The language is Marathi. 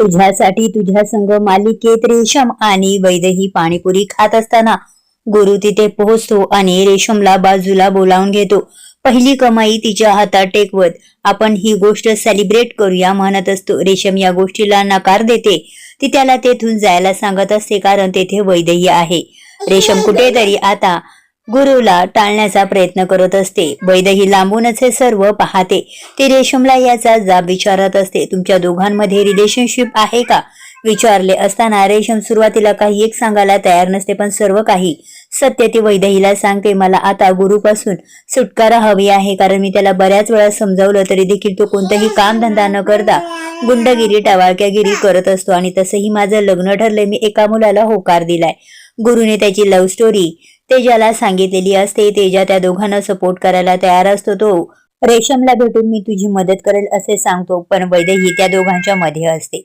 तुझ्यासाठी तुझ्या संग मालिकेत रेशम आणि वैदही पाणीपुरी खात असताना गुरु तिथे पोहोचतो आणि रेशमला बाजूला बोलावून घेतो. पहिली कमाई तिच्या हातात टेकवत आपण ही गोष्ट सेलिब्रेट करूया म्हणत असतो. रेशम या गोष्टीला नकार देते. ती त्याला तेथून जायला सांगत असते कारण तेथे वैदही आहे. रेशम कुठेतरी आता गुरुला टाळण्याचा प्रयत्न करत असते. वैदही लांबूनच हे सर्व पाहते. ती रेशमला याचा जाब विचारत असते. तुमच्या दोघांमध्ये रिलेशनशिप आहे का? विचारले असताना रेशम सुरुवातीला काही एक सांगायला तयार नसते पण सर्व काही सत्य ती वैदहीला सांगते. मला आता गुरुपासून सुटकारा हवी आहे कारण मी त्याला बऱ्याच वेळा समजावलं तरी देखील तो कोणताही काम धंदा न करता गुंडगिरी टवाळक्यागिरी करत असतो. आणि तसंही माझं लग्न ठरलंय मी एका मुलाला होकार दिलाय. गुरुने त्याची लव्ह स्टोरी तेजाला सांगितलेली असते तेजा त्या दोघांना सपोर्ट करायला तयार असतो तो. रेशमला भेटून मी तुझी मदत करेल असे सांगतो पण वैदेही त्या दोघांच्या मध्ये असते.